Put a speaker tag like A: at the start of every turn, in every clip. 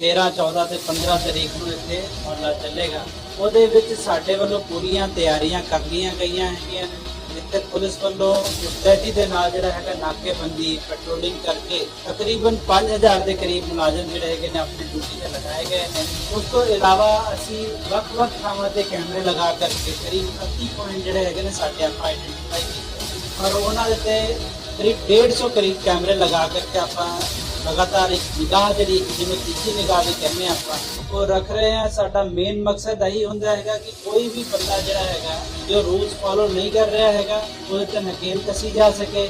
A: 13 14 ਤੇ 15 ਤਰੀਕ ਨੂੰ ਇੱਥੇ ਹੌਲਾ ਚੱਲੇਗਾ। ਉਹਦੇ ਵਿੱਚ ਸਾਡੇ ਵੱਲੋਂ ਪੂਰੀਆਂ ਤਿਆਰੀਆਂ ਕਰ ਲਈਆਂ ਗਈਆਂ ਹੈਗੀਆਂ ਜਿੱਥੇ ਪੁਲਿਸ ਵੱਲੋਂ ਮੁਸਤੈਦੀ ਦੇ ਨਾਲ ਜਿਹੜਾ ਹੈਗਾ ਨਾਕੇਬੰਦੀ ਪੈਟਰੋਲਿੰਗ ਕਰਕੇ ਤਕਰੀਬਨ 5000 ਦੇ ਕਰੀਬ ਮੁਲਾਜ਼ਮ ਜਿਹੜੇ ਹੈਗੇ ਨੇ ਆਪਣੀ ਡਿਊਟੀ ਤੇ ਲਗਾਏ ਗਏ ਨੇ। ਉਸ ਤੋਂ ਇਲਾਵਾ ਅਸੀਂ ਵੱਖ-ਵੱਖ ਥਾਵਾਂ ਤੇ ਕੈਮਰੇ ਲਗਾ ਕਰਕੇ ਕਰੀਬ 30 ਪੁਆਇੰਟ ਜਿਹੜੇ ਹੈਗੇ ਨੇ ਸਾਡੇ ਆਪਾਂ ਆਈਡੈਂਟੀਫਾਈ ਕੀਤੇ। ਔਰ ਉਹਨਾਂ ਦੇ ਤੇ ਕਰੀਬ 150 ਕਰੀਬ ਕੈਮਰੇ ਲਗਾ ਕਰਕੇ ਆਪਾਂ ਲਗਾਤਾਰ ਇੱਕ ਨਿਗਾਹ ਜਿਹੜੀ ਜਿਹਨੂੰ ਤੀਜੀ ਨਿਗਾਹ ਵੀ ਕਹਿੰਦੇ ਆਪਾਂ, ਉਹ ਰੱਖ ਰਹੇ ਹਾਂ। ਸਾਡਾ ਮੇਨ ਮਕਸਦ ਇਹੀ ਹੁੰਦਾ ਹੈਗਾ ਕਿ ਕੋਈ ਵੀ ਬੰਦਾ ਜਿਹੜਾ ਹੈਗਾ, ਜੋ ਰੂਲਸ ਫਾਲੋ ਨਹੀਂ ਕਰ ਰਿਹਾ ਹੈਗਾ, ਉਹਦੇ ਤੇ ਨਕੇਲ ਕਸੀ ਜਾ ਸਕੇ।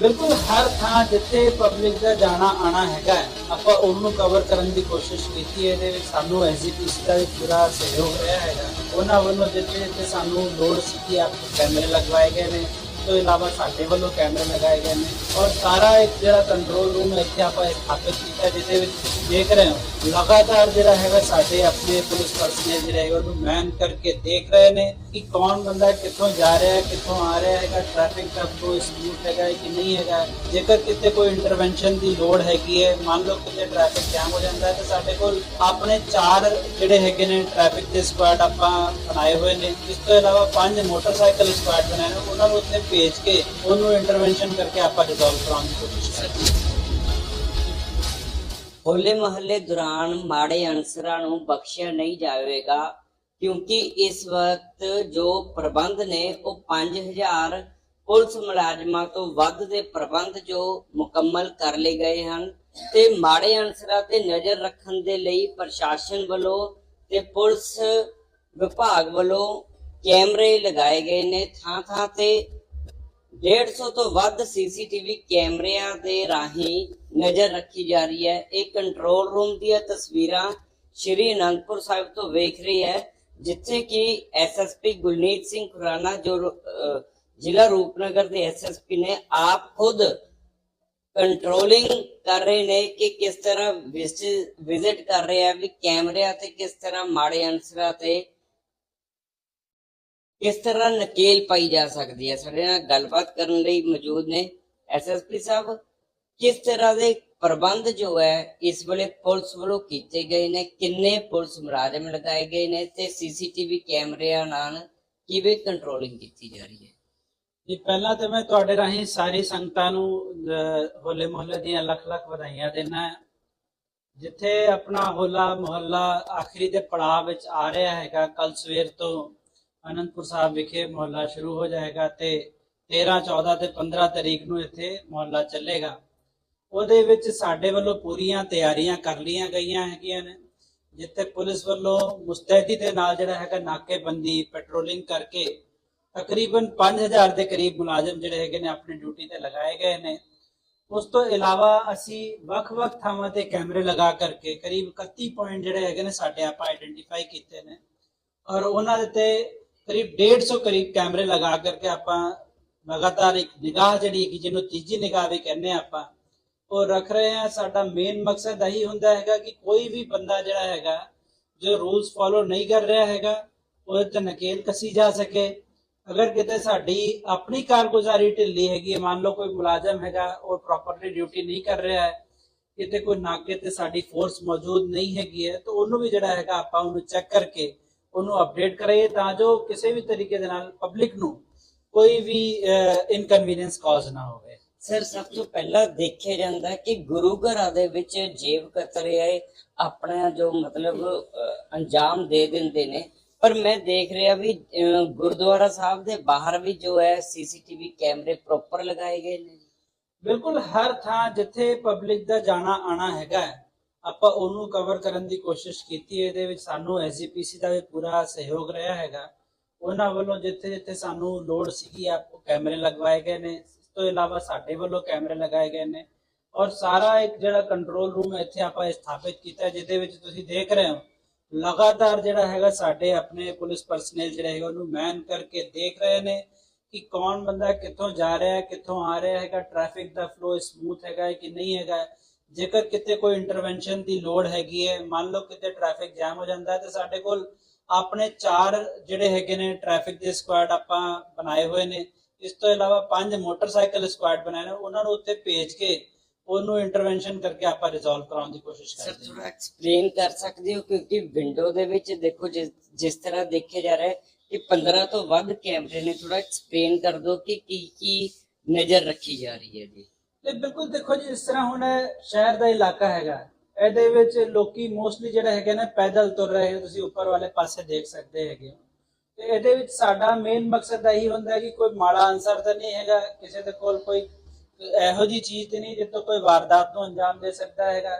A: ਬਿਲਕੁਲ ਹਰ ਥਾਂ ਜਿੱਥੇ ਪਬਲਿਕ ਦਾ ਜਾਣਾ ਆਣਾ ਹੈਗਾ, ਆਪਾਂ ਉਹਨੂੰ ਕਵਰ ਕਰਨ ਦੀ ਕੋਸ਼ਿਸ਼ ਕੀਤੀ ਹੈ ਇਹਦੇ ਵਿੱਚ ਸਾਨੂੰ ਐਸਜੀਪੀਸੀ ਦਾ ਵੀ ਪੂਰਾ ਸਹਿਯੋਗ ਰਿਹਾ ਹੈਗਾ। ਉਹਨਾਂ ਵੱਲੋਂ ਜਿੱਥੇ ਜਿੱਥੇ ਸਾਨੂੰ ਲੋੜ ਸੀ ਕਿ ਆਪ ਕੈਮਰੇ ਲਗਵਾਏ ਗਏ ਨੇ। ਇਸ ਤੋਂ ਇਲਾਵਾ ਸਾਡੇ ਵੱਲੋਂ ਕੈਮਰੇ ਲਗਾਏ ਗਏ ਨੇ ਔਰ ਸਾਰਾ ਇੱਕ ਜਿਹੜਾ ਕੰਟਰੋਲ ਰੂਮ ਇੱਥੇ ਆਪਾਂ ਸਥਾਪਿਤ ਕੀਤਾ ਜਿਹਦੇ ਵਿੱਚ ਤੁਸੀਂ ਦੇਖ ਰਹੇ ਹੋ ਲਗਾਤਾਰ ਜਿਹੜਾ ਹੈਗਾ ਸਾਡੇ ਆਪਣੇ ਪੁਲਿਸ ਪਰਸਨਲ ਜਿਹੜੇ ਹੈਗੇ ਉਹਨੂੰ ਮੈਨ ਕਰਕੇ ਦੇਖ ਰਹੇ ਨੇ ਕਿ ਕੌਣ ਬੰਦਾ ਕਿੱਥੋਂ ਜਾ ਰਿਹਾ ਹੈ ਕਿੱਥੋਂ ਆ ਰਿਹਾ ਹੈਗਾ ਟ੍ਰੈਫਿਕ ਦਾ ਫਲੋ ਸਮੂਥ ਹੈਗਾ ਹੈ ਕਿ ਨਹੀਂ ਹੈਗਾ ਜੇਕਰ ਕਿਤੇ ਕੋਈ ਇੰਟਰਵੈਂਸ਼ਨ ਦੀ ਲੋੜ ਹੈਗੀ ਹੈ ਮੰਨ ਲਓ ਕਿਤੇ ਟ੍ਰੈਫਿਕ ਜਾਮ ਹੋ ਜਾਂਦਾ ਹੈ ਤਾਂ ਸਾਡੇ ਕੋਲ ਆਪਣੇ ਚਾਰ ਜਿਹੜੇ ਹੈਗੇ ਨੇ ਟ੍ਰੈਫਿਕ ਦੇ ਸਕੁਆਡ ਆਪਾਂ ਬਣਾਏ ਹੋਏ ਨੇ ਇਸ ਤੋਂ ਇਲਾਵਾ ਪੰਜ ਮੋਟਰਸਾਈਕਲ ਸਕੁਆਡ ਬਣਾਏ ਨੇ ਉਹਨਾਂ ਨੂੰ ਉੱਥੇ ਭੇਜ ਕੇ ਉਹਨੂੰ ਇੰਟਰਵੈਂਸ਼ਨ ਕਰਕੇ ਆਪਾਂ ਰਿਜ਼ੋਲਵ ਕਰਾਉਣ ਦੀ ਕੋਸ਼ਿਸ਼ ਕਰਦੇ
B: ਹੋਲੇ ਮਹੱਲੇ ਦੌਰਾਨ ਮਾੜੇ ਅਨਸਰਾਂ ਨੂੰ ਬਖਸ਼ਿਆ ਨਹੀਂ ਜਾਵੇਗਾ, ਕਿਉਂਕਿ ਇਸ ਵਕਤ ਜੋ ਪ੍ਰਬੰਧ ਨੇ ਉਹ 5000 ਪੁਲਿਸ ਮੁਲਾਜ਼ਮਾਂ ਤੋਂ ਵੱਧ ਦੇ ਪ੍ਰਬੰਧ ਜੋ ਮੁਕੰਮਲ ਕਰ ਲਏ ਗਏ ਹਨ ਤੇ ਮਾੜੇ ਅਨਸਰਾਂ ਤੇ ਨਜ਼ਰ ਰੱਖਣ ਦੇ ਲਈ ਪ੍ਰਸ਼ਾਸਨ ਵੱਲੋਂ ਤੇ ਪੁਲਿਸ ਵਿਭਾਗ ਵੱਲੋਂ ਕੈਮਰੇ ਲਗਾਏ ਗਏ ਨੇ। ਥਾਂ ਥਾਂ ਤੇ 150 ਤੋਂ ਵੱਧ ਸੀਸੀਟੀਵੀ ਕੈਮਰਿਆਂ ਦੇ ਰਾਹੀਂ ਨਜ਼ਰ ਰੱਖੀ ਜਾ ਰਹੀ ਹੈ। ਇਹ ਕੰਟਰੋਲ ਰੂਮ ਦੀਆਂ ਤਸਵੀਰਾਂ ਸ਼੍ਰੀ ਅਨੰਦਪੁਰ ਸਾਹਿਬ ਤੋਂ ਵੇਖ ਰਹੀ ਹੈ ਜਿੱਥੇ ਕਿ ਐਸਐਸਪੀ ਗੁਲਨੀਤ ਸਿੰਘ ਖੁਰਾਨਾ ਜੋ ਅਹ, ਜ਼ਿਲ੍ਹਾ ਰੂਪਨਗਰ ਦੇ ਐਸਐਸਪੀ ਨੇ ਆਪ ਖੁਦ ਕੰਟਰੋਲਿੰਗ ਕਰ ਰਹੇ ਨੇ ਕਿ ਕਿਸ ਤਰ੍ਹਾਂ ਵਿਜ਼ਿਟ ਕਰ ਰਹੇ ਆ ਵੀ ਕੈਮਰਿਆਂ ਤੇ ਕਿਸ ਤਰ੍ਹਾਂ ਮਾੜੇ ਅਨਸਰਾਂ ਤੇ ਕਿਸ ਤਰ੍ਹਾਂ ਨਕੇਲ ਪਾਈ ਜਾ ਸਕਦੀ ਹੈ? ਸਾਡੇ ਨਾਲ ਗੱਲਬਾਤ ਕਰਨ ਲਈ ਮੌਜੂਦ ਨੇ ਐਸਐਸਪੀ ਸਾਹਿਬ। ਕਿਸ ਤਰ੍ਹਾਂ ਦੇ ਪ੍ਰਬੰਧ ਜੋ ਹੈ, ਇਸ ਵੇਲੇ ਪੁਲਿਸ ਵੱਲੋਂ ਕੀਤੇ ਗਏ ਨੇ? ਕਿੰਨੇ ਪੁਲਿਸ ਮੁਲਾਜ਼ਮ ਲਗਾਏ ਗਏ ਨੇ? ਤੇ ਸੀਸੀਟੀਵੀ ਕੈਮਰਿਆਂ ਨਾਲ ਕਿਵੇਂ ਕੰਟਰੋਲਿੰਗ ਕੀਤੀ ਜਾ ਰਹੀ ਹੈ?
A: ਜੀ, ਪਹਿਲਾਂ ਤੇ ਮੈਂ ਤੁਹਾਡੇ ਰਾਹੀਂ ਸਾਰੀ ਸੰਗਤਾਂ ਨੂੰ ਹੋਲੇ ਮੁਹੱਲੇ ਦੀਆਂ ਲੱਖ ਲੱਖ ਵਧਾਈਆਂ ਦੇਣਾ ਜਿੱਥੇ ਆਪਣਾ ਹੋਲਾ ਮੁਹੱਲਾ ਆਖਰੀ ਦੇ ਪੜਾਅ ਵਿੱਚ ਆ ਰਿਹਾ ਹੈਗਾ ਕੱਲ ਸਵੇਰ ਤੋਂ ਅਨੰਦਪੁਰ ਸਾਹਿਬ ਵਿਖੇ ਮੁਹੱਲਾ ਸ਼ੁਰੂ ਹੋ ਜਾਏਗਾ ਤੇ 13 14 ਤੇ 15 ਤਰੀਕ ਨੂੰ ਇੱਥੇ ਮੁਹੱਲਾ ਚੱਲੇਗਾ। ਉਹਦੇ ਵਿੱਚ ਸਾਡੇ ਵੱਲੋਂ ਪੂਰੀਆਂ ਤਿਆਰੀਆਂ ਕਰ ਲਈਆਂ ਗਈਆਂ ਹੈਗੀਆਂ ਨੇ, ਜਿੱਥੇ ਪੁਲਿਸ ਵੱਲੋਂ ਮੁਸਤੈਦੀ ਦੇ ਨਾਲ ਜਿਹੜਾ ਹੈਗਾ ਨਾਕੇਬੰਦੀ, ਪੈਟਰੋਲਿੰਗ ਕਰਕੇ ਤਕਰੀਬਨ 5000 ਦੇ ਕਰੀਬ ਮੁਲਾਜ਼ਮ ਜਿਹੜੇ ਹੈਗੇ ਨੇ ਆਪਣੀ ਡਿਊਟੀ ਤੇ ਲਗਾਏ ਗਏ ਨੇ। ਉਸ ਤੋਂ ਇਲਾਵਾ ਅਸੀਂ ਵੱਖ-ਵੱਖ ਥਾਵਾਂ ਤੇ ਕੈਮਰੇ ਲਗਾ ਕਰਕੇ ਕਰੀਬ 31 ਪੁਆਇੰਟ ਜਿਹੜੇ ਹੈਗੇ ਨੇ ਸਾਡੇ ਆਪਾਂ ਆਈਡੈਂਟੀਫਾਈ ਕੀਤੇ ਨੇ। ਔਰ ਉਹਨਾਂ ਦੇ ਤੇ ਕਰੀਬ 150 ਕਰੀਬ ਕੈਮਰੇ ਲਗਾ ਕਰਕੇ ਆਪਾਂ ਲਗਾਤਾਰ ਇੱਕ ਨਿਗਾਹ ਜਿਹੜੀ ਕਿ ਜਿਹਨੂੰ ਤੀਜੀ ਨਿਗਾਹ ਵੀ ਕਹਿੰਦੇ ਆ ਆਪਾਂ, ਉਹ ਰੱਖ ਰਹੇ ਹਾਂ। ਸਾਡਾ ਮੇਨ ਮਕਸਦ ਇਹੀ ਹੁੰਦਾ ਹੈਗਾ ਕਿ ਕੋਈ ਵੀ ਬੰਦਾ ਜਿਹੜਾ ਹੈਗਾ, ਜੋ ਰੂਲਸ ਫਾਲੋ ਨਹੀਂ ਕਰ ਰਿਹਾ ਹੈਗਾ, ਉਹਦੇ ਤੇ ਨਕੇਲ ਕਸੀ ਜਾ ਸਕੇ। ਅਗਰ ਕਿਤੇ ਸਾਡੀ ਆਪਣੀ ਕਾਰਗੁਜ਼ਾਰੀ ਢਿੱਲੀ ਹੈਗੀ ਹੈ, ਮੰਨ ਲਓ ਕੋਈ ਮੁਲਾਜ਼ਮ ਹੈਗਾ, ਉਹ ਪ੍ਰੋਪਰਲੀ ਡਿਊਟੀ ਨਹੀਂ ਕਰ ਰਿਹਾ ਹੈ, ਕਿਤੇ ਕੋਈ ਨਾਕੇ ਤੇ ਸਾਡੀ ਫੋਰਸ ਮੌਜੂਦ ਨਹੀਂ ਹੈਗੀ ਹੈ, ਤਾਂ ਉਹਨੂੰ ਵੀ ਜਿਹੜਾ ਹੈਗਾ ਆਪਾਂ ਉਹਨੂੰ ਚੈੱਕ ਕਰਕੇ ਉਹਨੂੰ ਅਪਡੇਟ ਕਰਾਈਏ ਤਾਂ ਜੋ ਕਿਸੇ ਵੀ ਤਰੀਕੇ ਦੇ ਨਾਲ ਪਬਲਿਕ ਨੂੰ ਕੋਈ ਵੀ ਇਨਕਨਵੀਨੀਅੰਸ ਕਾਜ਼ ਨਾ ਹੋਵੇ।
B: ਸਰ ਸਭ ਤੋਂ ਪਹਿਲਾਂ ਦੇਖਿਆ ਜਾਂਦਾ ਕਿ ਗੁਰੂ ਘਰਾਂ ਦੇ ਵਿੱਚ ਜੇਬ ਕਤਰੇ ਆਪਣਾ ਜੋ ਮਤਲਬ ਅੰਜਾਮ ਦੇ ਦਿੰਦੇ ਨੇ। ਪਰ ਮੈਂ ਦੇਖ ਰਿਹਾ ਵੀ ਗੁਰਦੁਆਰਾ ਸਾਹਿਬ ਦੇ ਬਾਹਰ ਵੀ ਜੋ ਹੈ ਸੀਸੀਟੀਵੀ ਕੈਮਰੇ ਪ੍ਰੋਪਰ ਲਗਾਏ ਗਏ ਨੇ।
A: ਬਿਲਕੁਲ ਹਰ ਥਾਂ ਜਿੱਥੇ ਪਬਲਿਕ ਦਾ ਜਾਣਾ ਆਣਾ ਹੈਗਾ ਆਪਾਂ ਉਹਨੂੰ ਕਵਰ ਕਰਨ ਦੀ ਕੋਸ਼ਿਸ਼ ਕੀਤੀ, ਇਹਦੇ ਵਿੱਚ ਸਾਨੂੰ ਐਸਜੀਪੀਸੀ ਦਾ ਵੀ ਪੂਰਾ ਸਹਿਯੋਗ ਰਿਹਾ ਹੈਗਾ। ਉਹਨਾਂ ਵੱਲੋਂ ਜਿੱਥੇ ਜਿੱਥੇ ਸਾਨੂੰ ਲੋੜ ਸੀਗੀ, ਆਪ ਕੈਮਰੇ ਲਗਵਾਏ ਗਏ ਨੇ। ਇਸ ਤੋਂ ਇਲਾਵਾ ਸਾਡੇ ਵੱਲੋਂ ਕੈਮਰੇ ਲਗਾਏ ਗਏ ਨੇ। ਔਰ ਸਾਰਾ ਇੱਕ ਜਿਹੜਾ ਕੰਟਰੋਲ ਰੂਮ ਇੱਥੇ ਆਪਾਂ ਸਥਾਪਿਤ ਕੀਤਾ, ਜਿਹਦੇ ਵਿੱਚ ਤੁਸੀਂ ਦੇਖ ਰਹੇ ਹੋ, ਲਗਾਤਾਰ ਜਿਹੜਾ ਹੈਗਾ ਸਾਡੇ ਆਪਣੇ ਪੁਲਿਸ ਪਰਸਨਲ ਜਿਹੜੇ ਹੈਗੇ, ਉਹਨੂੰ ਮੈਨ ਕਰਕੇ ਦੇਖ ਰਹੇ ਨੇ ਕਿ ਕੌਣ ਬੰਦਾ ਕਿੱਥੋਂ ਜਾ ਰਿਹਾ ਹੈ ਕਿੱਥੋਂ ਆ ਰਿਹਾ ਹੈਗਾ। ਟ੍ਰੈਫਿਕ ਦਾ ਫਲੋ ਸਮੂਥ ਹੈਗਾ ਕਿ ਨਹੀਂ ਹੈਗਾ। ਜੇਕਰ ਕਿਤੇ ਕੋਈ ਇੰਟਰਵੈਂਸ਼ਨ ਦੀ ਲੋੜ ਹੈਗੀ ਹੈ ਮੰਨ ਲਓ ਕਿਤੇ ਟ੍ਰੈਫਿਕ ਜਾਮ ਹੋ ਜਾਂਦਾ ਹੈ ਤੇ ਸਾਡੇ ਕੋਲ ਆਪਣੇ ਚਾਰ ਜਿਹੜੇ ਹੈਗੇ ਨੇ ਟ੍ਰੈਫਿਕ ਦੇ ਸਕੁਆਡ ਆਪਾਂ ਬਣਾਏ ਹੋਏ ਨੇ। ਇਸ ਤੋਂ ਇਲਾਵਾ ਪੰਜ ਮੋਟਰਸਾਈਕਲ ਸਕੁਆਡ ਬਣਾਏ ਨੇ ਉਹਨਾਂ ਨੂੰ ਉੱਥੇ ਭੇਜ ਕੇ ਉਹਨੂੰ ਇੰਟਰਵੈਂਸ਼ਨ ਕਰਕੇ ਆਪਾਂ ਰਿਜ਼ੋਲਵ ਕਰਾਉਣ ਦੀ ਕੋਸ਼ਿਸ਼ ਕਰਦੇ ਹਾਂ।
B: ਥੋੜਾ ਐਕਸਪਲੇਨ ਕਰ ਸਕਦੇ ਹੋ ਕਿਉਂਕਿ ਵਿੰਡੋ ਦੇ ਵਿੱਚ ਦੇਖੋ ਜਿਸ ਜਿਸ ਤਰ੍ਹਾਂ ਦੇਖਿਆ ਜਾ ਰਿਹਾ ਹੈ ਕਿ 15 ਤੋਂ ਵੱਧ ਕੈਮਰੇ ਨੇ ਥੋੜਾ ਐਕਸਪਲੇਨ ਕਰ ਦਿਓ ਕਿ ਕੀ ਕੀ ਨਜ਼ਰ ਰੱਖੀ ਜਾ ਰਹੀ ਹੈ ਜੀ।
A: ਤੇ ਬਿਲਕੁਲ ਦੇਖੋ ਜੀ, ਇਸ ਤਰ੍ਹਾਂ ਹੁਣ ਸ਼ਹਿਰ ਦਾ ਇਲਾਕਾ ਹੈਗਾ। ਇਹਦੇ ਵਿੱਚ ਲੋਕੀ ਮੋਸਟਲੀ ਜਿਹੜਾ ਹੈਗਾ ਨਾ, ਪੈਦਲ ਤੁਰ ਰਹੇ ਹੋ, ਤੁਸੀਂ ਉੱਪਰ ਵਾਲੇ ਪਾਸੇ ਦੇਖ ਸਕਦੇ ਹੈਗੇ ਤੇ ਇਹਦੇ ਵਿੱਚ ਸਾਡਾ ਮੇਨ ਮਕਸਦ ਇਹੀ ਹੁੰਦਾ ਕਿ ਕੋਈ ਮਾੜਾ ਅਨਸਰ ਤਾਂ ਨਹੀਂ ਹੈਗਾ, ਕਿਸੇ ਦੇ ਕੋਲ ਕੋਈ ਇਹੋ ਜੀ ਚੀਜ਼ ਤੇ ਨਹੀਂ ਜਿੱਤੋਂ ਕੋਈ ਵਾਰਦਾਤ ਨੂੰ ਅੰਜਾਮ ਦੇ ਸਕਦਾ ਹੈਗਾ।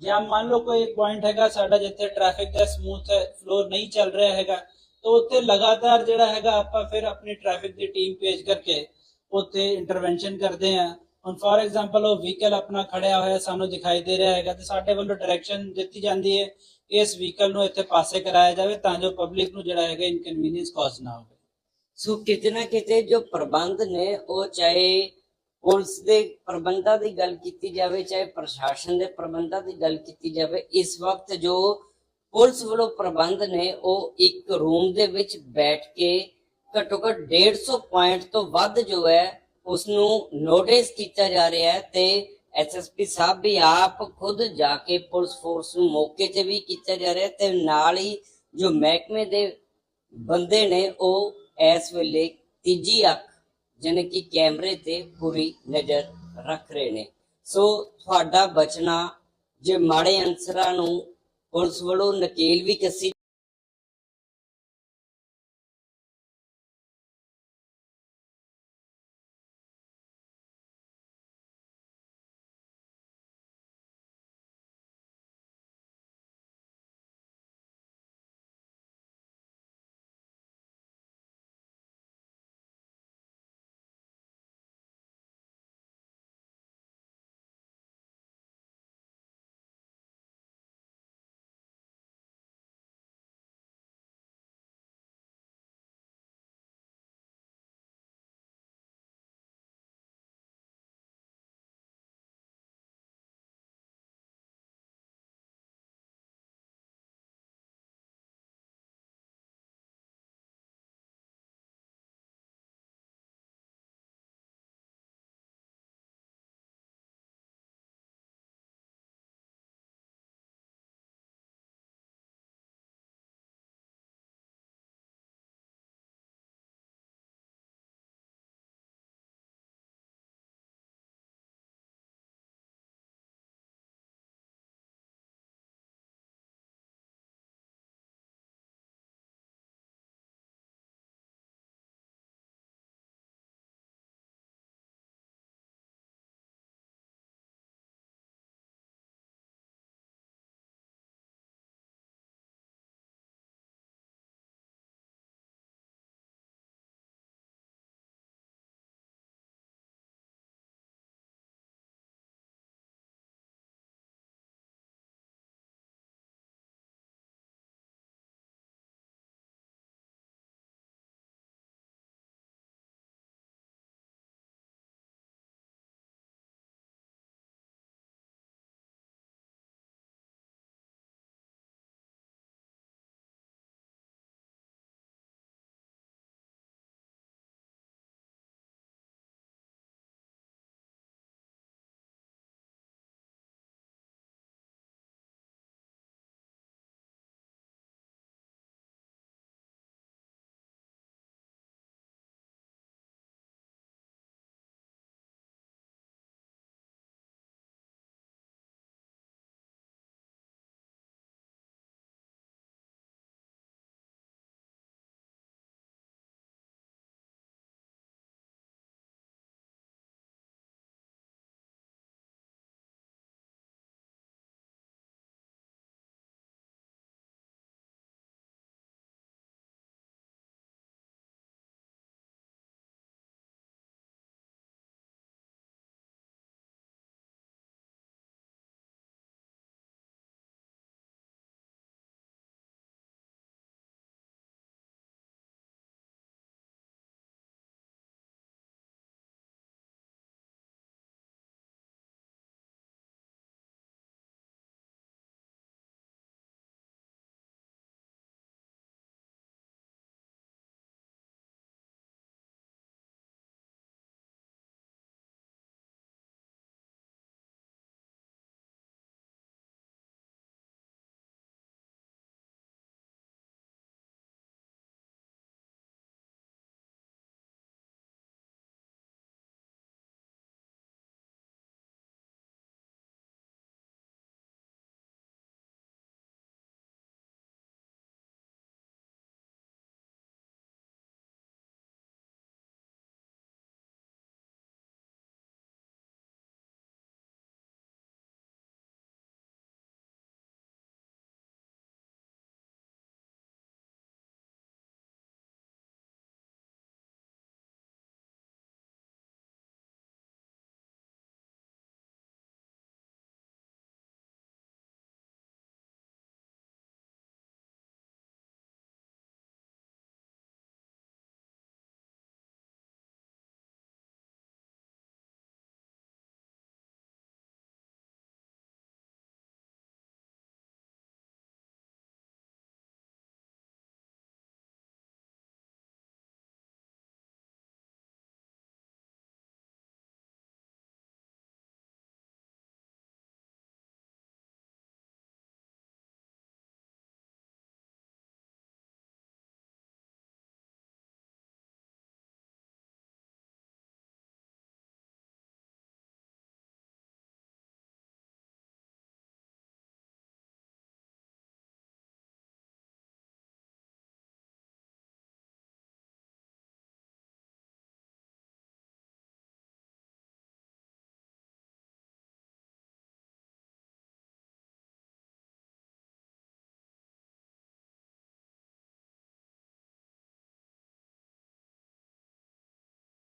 A: ਜਾਂ ਮੰਨ ਲਓ ਕੋਈ ਪੁਆਇੰਟ ਹੈਗਾ, ਸਾਡਾ ਜਿੱਥੇ ਟ੍ਰੈਫਿਕ ਦਾ ਸਮੂਥ ਫਲੋ ਨਹੀਂ ਚੱਲ ਰਿਹਾ ਹੈਗਾ, ਤਾਂ ਉੱਥੇ ਲਗਾਤਾਰ ਜਿਹੜਾ ਹੈਗਾ, ਆਪਾਂ ਫਿਰ ਆਪਣੀ ਟ੍ਰੈਫਿਕ ਦੀ ਟੀਮ ਭੇਜ ਕਰਕੇ ਉੱਥੇ ਇੰਟਰਵੈਂਸ਼ਨ ਕਰਦੇ ਆ ਹੁਣ ਫੋਰ ਐਗਜ਼ਾਮਪਲ ਉਹ ਵਹੀਕਲ ਆਪਣਾ ਖੜਿਆ ਹੋਇਆ ਸਾਨੂੰ ਦਿਖਾਈ ਦੇ ਰਿਹਾ ਹੈਗਾ ਤੇ ਸਾਡੇ ਵੱਲੋਂ ਡਾਇਰੈਕਸ਼ਨ ਦਿੱਤੀ ਜਾਂਦੀ ਹੈ ਇਸ ਵਹੀਕਲ ਨੂੰ ਇੱਥੇ ਪਾਸੇ ਕਰਾਇਆ ਜਾਵੇ ਤਾਂ ਜੋ ਪਬਲਿਕ ਨੂੰ ਜਿਹੜਾ ਹੈਗਾ ਇਨਕਨਵੀਨੀਅੰਸ ਕਾਜ਼ ਨਾ ਹੋਵੇ।
B: ਸੋ ਕਿਤੇ ਨਾ ਕਿਤੇ ਜੋ ਪ੍ਰਬੰਧ ਨੇ ਉਹ ਚਾਹੇ ਪੁਲਿਸ ਦੇ ਪ੍ਰਬੰਧਾਂ ਦੀ ਗੱਲ ਕੀਤੀ ਜਾਵੇ, ਚਾਹੇ ਪ੍ਰਸ਼ਾਸਨ ਦੇ ਪ੍ਰਬੰਧਾਂ ਦੀ ਗੱਲ ਕੀਤੀ ਜਾਵੇ, ਇਸ ਵਕਤ ਜੋ ਪੁਲਿਸ ਵੱਲੋਂ ਪ੍ਰਬੰਧ ਨੇ ਉਹ ਇੱਕ ਰੂਮ ਦੇ ਵਿੱਚ ਬੈਠ ਕੇ ਘੱਟੋ ਘੱਟ 150 ਪੁਆਇੰਟ ਤੋਂ ਵੱਧ ਜੋ ਹੈ ਉਸ ਨੂੰ ਨੋਟਿਸ ਕੀਤਾ ਜਾ ਰਿਹਾ ਹੈ ਤੇ ਐਸਐਸਪੀ ਸਾਹਿਬ ਵੀ ਆਪ ਖੁਦ ਜਾ ਕੇ ਪੁਲਿਸ ਫੋਰਸ ਨੂੰ ਮੌਕੇ ਤੇ ਵੀ ਕੀਤਾ ਜਾ ਰਿਹਾ ਤੇ ਨਾਲ ਹੀ ਜੋ ਮਹਿਕਮੇ ਦੇ ਬੰਦੇ ਨੇ ਉਹ ਇਸ ਵੇਲੇ ਤੀਜੀ ਅੱਖ, ਜਾਣੀ ਕਿ ਕੈਮਰੇ ਤੇ ਪੂਰੀ ਨਜ਼ਰ ਰੱਖ ਰਹੇ ਨੇ। ਸੋ ਤੁਹਾਡਾ ਬਚਣਾ, ਜੇ ਮਾੜੇ ਅਨਸਰਾਂ ਨੂੰ ਪੁਲਿਸ ਵੱਲੋਂ ਨਕੇਲ ਵੀ ਕੱਸੀ